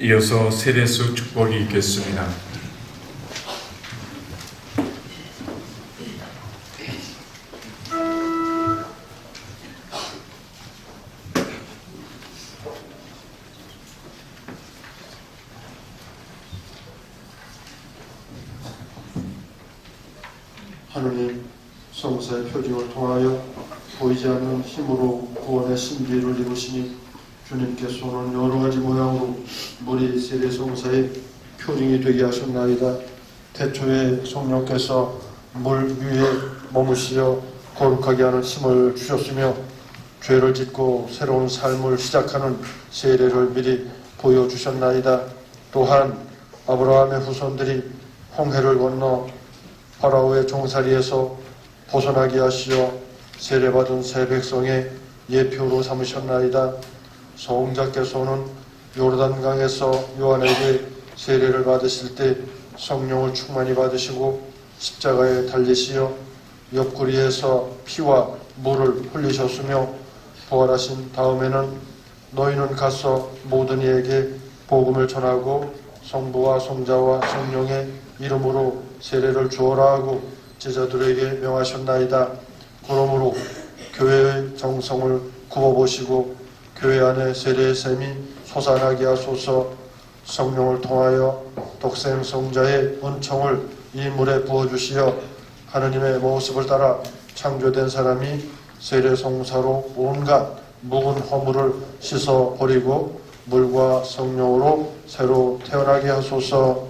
이어서 세례수 축복이 있겠습니다. 하느님 성사의 표징을 통하여 보이지 않는 힘으로 구원의 신비를 이루시니 주님께서는 여러 가지 모양으로 물이 세례 성사의 표징이 되게 하셨나이다. 태초에 성령께서 물 위에 머무시어 거룩하게 하는 힘을 주셨으며 죄를 짓고 새로운 삶을 시작하는 세례를 미리 보여주셨나이다. 또한 아브라함의 후손들이 홍해를 건너 파라오의 종살이에서 벗어나게 하시어 세례받은 새 백성의 예표로 삼으셨나이다. 성자께서는 요르단강에서 요한에게 세례를 받으실 때 성령을 충만히 받으시고 십자가에 달리시어 옆구리에서 피와 물을 흘리셨으며 부활하신 다음에는 너희는 가서 모든 이에게 복음을 전하고 성부와 성자와 성령의 이름으로 세례를 주어라 하고 제자들에게 명하셨나이다. 그러므로 교회의 정성을 굽어보시고 교회 안에 세례의 셈이 솟아나게 하소서 성령을 통하여 독생 성자의 은총을 이 물에 부어주시어 하느님의 모습을 따라 창조된 사람이 세례 성사로 온갖 묵은 허물을 씻어 버리고 물과 성령으로 새로 태어나게 하소서.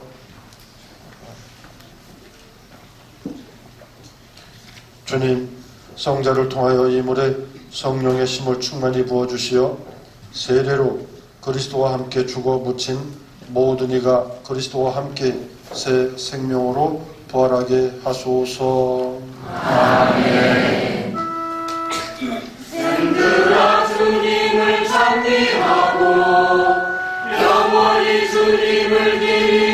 주님, 성자를 통하여 이 물에 성령의 힘을 충만히 부어주시어 세례로 그리스도와 함께 죽어 묻힌 모든 이가 그리스도와 함께 새 생명으로 부활하게 하소서. 생들아 주님을 찬미하고 영원히 주님을 기리